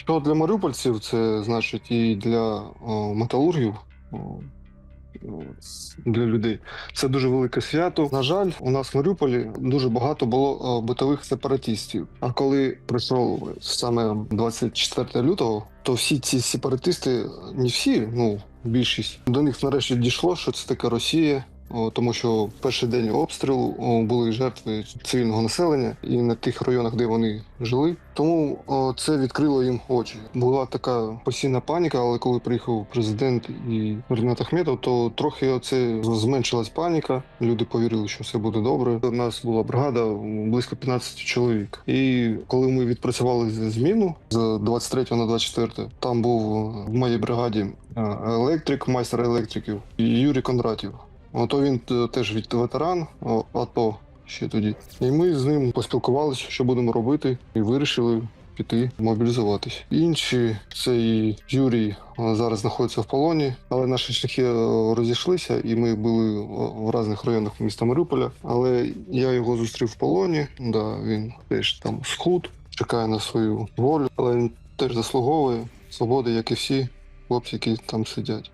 Що для маріупольців, це значить і для о, металургів, о, для людей. Це дуже велике свято. На жаль, у нас в Маріуполі дуже багато було битових сепаратистів. А коли прийшов саме 24 лютого, то всі ці сепаратисти, не всі, ну більшість, до них нарешті дійшло, що це таке Росія. Тому що перший день обстрілу були жертви цивільного населення і на тих районах, де вони жили. Тому це відкрило їм очі. Була така постійна паніка, але коли приїхав президент і Ренат Ахметов, то трохи оце зменшилась паніка. Люди повірили, що все буде добре. У нас була бригада близько 15 чоловік. І коли ми відпрацювали зміну з 23 на 24, там був в моїй бригаді е, електрик, майстер електриків Юрій Кондратів. Ото він е, теж від ветеран АТО ще тоді. І ми з ним поспілкувалися, що будемо робити, і вирішили піти мобілізуватись. Інші це і Юрій е, зараз знаходиться в полоні, але наші шляхи е, розійшлися, і ми були в різних районах міста Маріуполя. Але я його зустрів в полоні. Да, він теж там схуд, чекає на свою волю, але він теж заслуговує свободи, як і всі хлопці, які там сидять.